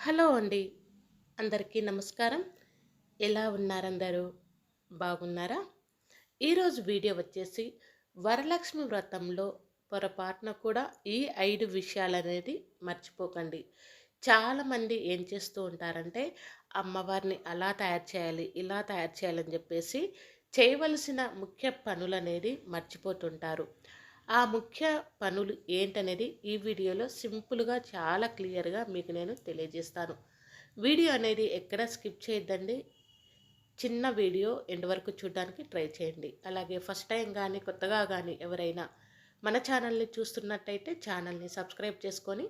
Hello అండి. అందరికీ నమస్కారం. ఎలా ఉన్నారందరూ? బాగున్నారా? ఈరోజు వీడియో వచ్చేసి వరలక్ష్మి వ్రతంలో పొరపాటున కూడా ఈ ఐదు విషయాలు అనేది మర్చిపోకండి. చాలామంది ఏం చేస్తూ ఉంటారంటే అమ్మవారిని అలా తయారు చేయాలి ఇలా తయారు చేయాలని చెప్పేసి చేయవలసిన ముఖ్య పనులనేది మర్చిపోతుంటారు. ఆ ముఖ్య పనులు ఏంటనేది ఈ వీడియోలో సింపుల్గా చాలా క్లియర్గా మీకు నేను తెలియజేస్తాను. వీడియో అనేది ఎక్కడ స్కిప్ చేయొద్దండి. చిన్న వీడియో ఎండ్ వరకు చూడడానికి ట్రై చేయండి. అలాగే ఫస్ట్ టైం కానీ కొత్తగా కానీ ఎవరైనా మన ఛానల్ని చూస్తున్నట్టయితే ఛానల్ని సబ్స్క్రైబ్ చేసుకొని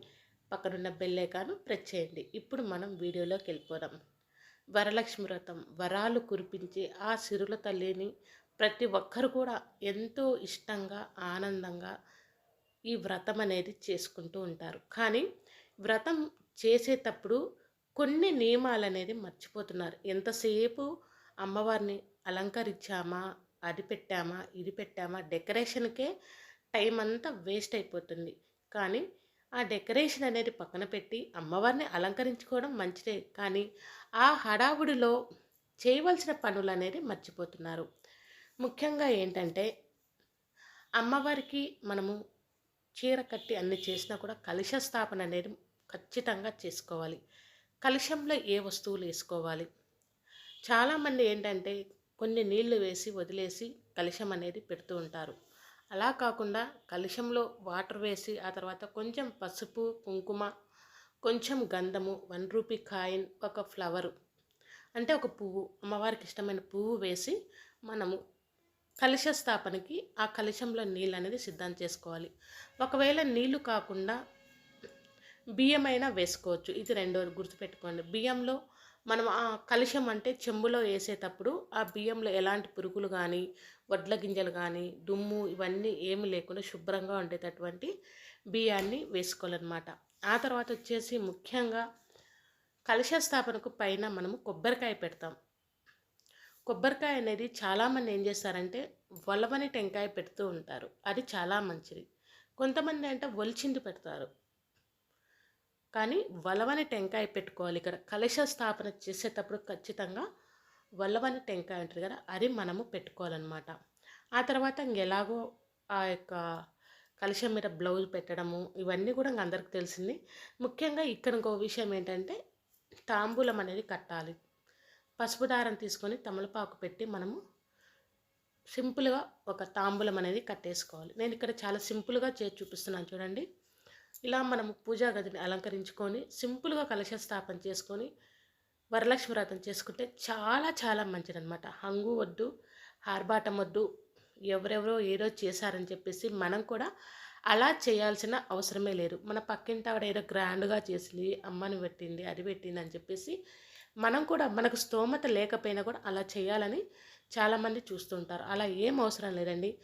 పక్కనున్న బెల్ ప్రెస్ చేయండి. ఇప్పుడు మనం వీడియోలోకి వెళ్ళిపోదాం. వరలక్ష్మి వ్రతం వరాలు కురిపించి ఆ సిరుల తల్లిని ప్రతి ఒక్కరు కూడా ఎంతో ఇష్టంగా ఆనందంగా ఈ వ్రతం అనేది చేసుకుంటూ ఉంటారు. కానీ వ్రతం చేసేటప్పుడు కొన్ని నియమాలు అనేది మర్చిపోతున్నారు. ఎంతసేపు అమ్మవారిని అలంకరించామా అది పెట్టామా ఇది పెట్టామా డెకరేషన్కే టైం అంతా వేస్ట్ అయిపోతుంది. కానీ ఆ డెకరేషన్ అనేది పక్కన పెట్టి అమ్మవారిని అలంకరించుకోవడం మంచిదే. కానీ ఆ హడావుడిలో చేయవలసిన పనులు అనేది మర్చిపోతున్నారు. ముఖ్యంగా ఏంటంటే అమ్మవారికి మనము చీర కట్టి అన్ని చేసినా కూడా కలుష స్థాపన అనేది ఖచ్చితంగా చేసుకోవాలి. కలుషంలో ఏ వస్తువులు వేసుకోవాలి? చాలామంది ఏంటంటే కొన్ని నీళ్ళు వేసి వదిలేసి కలుషం అనేది పెడుతూ ఉంటారు. అలా కాకుండా కలుషంలో వాటర్ వేసి ఆ తర్వాత కొంచెం పసుపు కుంకుమ కొంచెం గంధము వన్ రూపీ కాయిన్ ఒక ఫ్లవరు అంటే ఒక పువ్వు అమ్మవారికి ఇష్టమైన పువ్వు వేసి మనము కలుష స్థాపనకి ఆ కలుషంలో నీళ్ళు అనేది సిద్ధం చేసుకోవాలి. ఒకవేళ నీళ్ళు కాకుండా బియ్యం అయినా వేసుకోవచ్చు. ఇది రెండో గుర్తుపెట్టుకోండి. బియ్యంలో మనం ఆ కలుషం అంటే చెంబులో వేసేటప్పుడు ఆ బియ్యంలో ఎలాంటి పురుగులు కానీ వడ్ల గింజలు కానీ దుమ్ము ఇవన్నీ ఏమి లేకుండా శుభ్రంగా ఉండేటటువంటి బియ్యాన్ని వేసుకోవాలన్నమాట. ఆ తర్వాత వచ్చేసి ముఖ్యంగా కలుష స్థాపనకు పైన మనము కొబ్బరికాయ పెడతాం. కొబ్బరికాయ అనేది చాలామంది ఏం చేస్తారంటే వలవని టెంకాయ పెడుతూ ఉంటారు. అది చాలా మంచిది. కొంతమంది అంటే ఒలిచింది పెడతారు. కానీ వలవని టెంకాయ పెట్టుకోవాలి ఇక్కడ. కలశ స్థాపన చేసేటప్పుడు ఖచ్చితంగా వలవని టెంకాయ ఉంటుంది కదా అది మనము పెట్టుకోవాలన్నమాట. ఆ తర్వాత ఇంకెలాగో ఆ యొక్క కలశం మీద బ్లౌజ్ పెట్టడము ఇవన్నీ కూడా అందరికి తెలిసింది. ముఖ్యంగా ఇక్కడ ఇంకో విషయం ఏంటంటే తాంబూలం అనేది కట్టాలి. పసుపు దారం తీసుకొని తమలపాకు పెట్టి మనము సింపుల్గా ఒక తాంబూలం అనేది కట్టేసుకోవాలి. నేను ఇక్కడ చాలా సింపుల్గా చేసి చూపిస్తున్నాను చూడండి. ఇలా మనము పూజా గదిని అలంకరించుకొని సింపుల్గా కలశ స్థాపన చేసుకొని వరలక్ష్మి వ్రతం చేసుకుంటే చాలా చాలా మంచిదనమాట హంగు వద్దు హార్బాటం వద్దు ఎవరెవరో ఏదో చేశారని చెప్పేసి మనం కూడా అలా చేయాల్సిన అవసరమే లేదు. మన పక్కింటి ఆవిడ ఏదో గ్రాండ్గా చేసింది అమ్మని పెట్టింది అది పెట్టింది అని చెప్పేసి మనం కూడా మనకు స్తోమత లేకపోయినా కూడా అలా చేయాలని చాలామంది చూస్తుంటారు. అలా ఏం అవసరం లేదండి.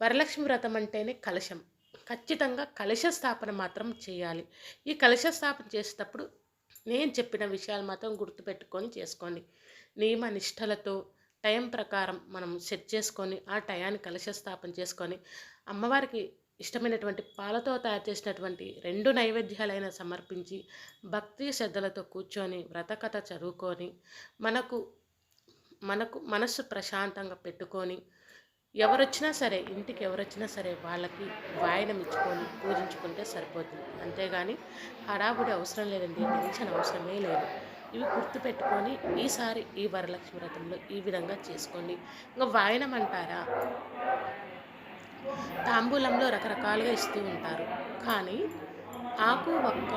వరలక్ష్మి వ్రతం అంటేనే కలశం. ఖచ్చితంగా కలశ స్థాపన మాత్రం చేయాలి. ఈ కలశ స్థాపన చేసేటప్పుడు నేను చెప్పిన విషయాలు మాత్రం గుర్తుపెట్టుకొని చేసుకోండి. నియమ నిష్టలతో టైం ప్రకారం మనం సెట్ చేసుకొని ఆ టయాన్ని కలశ స్థాపన చేసుకొని అమ్మవారికి ఇష్టమైనటువంటి పాలతో తయారు చేసినటువంటి రెండు నైవేద్యాలైన సమర్పించి భక్తి శ్రద్ధలతో కూర్చొని వ్రతకథ చదువుకొని మనకు మనకు మనస్సు ప్రశాంతంగా పెట్టుకొని ఎవరొచ్చినా సరే ఇంటికి ఎవరొచ్చినా సరే వాళ్ళకి వాయనం ఇచ్చుకొని పూజించుకుంటే సరిపోతుంది. అంతేగాని హడావుడి అవసరం లేదండి టెన్షన్ అవసరమే లేదు. ఇవి గుర్తుపెట్టుకొని ఈసారి ఈ వరలక్ష్మి వ్రతంలో ఈ విధంగా చేసుకోండి. ఇంకా వాయనం అంటారా? తాంబూలంలో రకరకాలుగా ఇస్తూ ఉంటారు. కానీ ఆకు ఒక్క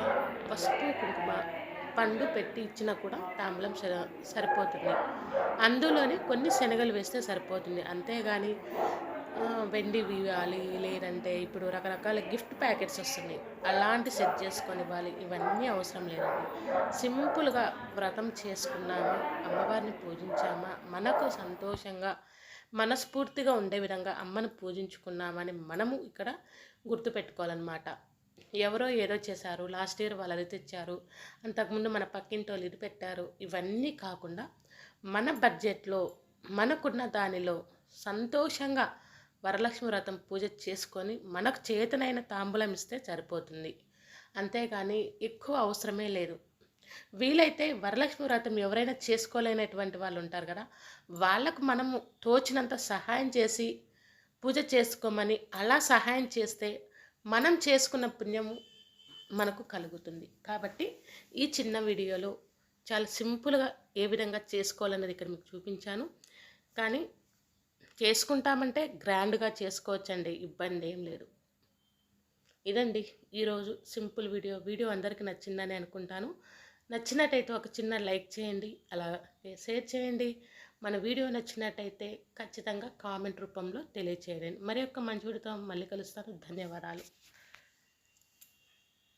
పసుపు కుంకుమ పండు పెట్టి ఇచ్చినా కూడా తాంబూలం సరిపోతుంది. అందులోనే కొన్ని శనగలు వేస్తే సరిపోతుంది. అంతేగాని వెండి ఇవ్వాలి లేదంటే ఇప్పుడు రకరకాల గిఫ్ట్ ప్యాకెట్స్ వస్తున్నాయి. అలాంటి సెట్ చేసుకొని ఇవ్వాలి. ఇవన్నీ అవసరం లేదండి. సింపుల్గా వ్రతం చేసుకున్నామా అమ్మవారిని పూజించామా మనకు సంతోషంగా మనస్ఫూర్తిగా ఉండే విధంగా అమ్మను పూజించుకున్నామని మనము ఇక్కడ గుర్తుపెట్టుకోవాలన్నమాట. ఎవరో ఏదో చేశారు లాస్ట్ ఇయర్ వాళ్ళు అది తెచ్చారు అంతకుముందు మన పక్కింటి వాళ్ళు ఇది పెట్టారు ఇవన్నీ కాకుండా మన బడ్జెట్లో మనకున్న దానిలో సంతోషంగా వరలక్ష్మి వ్రతం పూజ చేసుకొని మనకు చేతనైన తాంబూలం ఇస్తే సరిపోతుంది. అంతేగాని ఎక్కువ అవసరమే లేదు. వీలైతే వరలక్ష్మి వ్రతం ఎవరైనా చేసుకోలేనటువంటి వాళ్ళు ఉంటారు కదా వాళ్ళకు మనము తోచినంత సహాయం చేసి పూజ చేసుకోమని అలా సహాయం చేస్తే మనం చేసుకున్న పుణ్యము మనకు కలుగుతుంది. కాబట్టి ఈ చిన్న వీడియోలో చాలా సింపుల్గా ఏ విధంగా చేసుకోవాలనేది ఇక్కడ మీకు చూపించాను. కానీ చేసుకుంటామంటే గ్రాండ్గా చేసుకోవచ్చండి ఇబ్బంది ఏం లేదు. ఇదండి ఈరోజు సింపుల్ వీడియో. వీడియో అందరికీ నచ్చిందని అనుకుంటాను. నచ్చినట్టయితే ఒక చిన్న లైక్ చేయండి అలా షేర్ చేయండి. మన వీడియో నచ్చినట్టయితే ఖచ్చితంగా కామెంట్ రూపంలో తెలియచేయండి. మరి యొక్క మంచి వీడితో మళ్ళీ కలుస్తాను. ధన్యవాదాలు.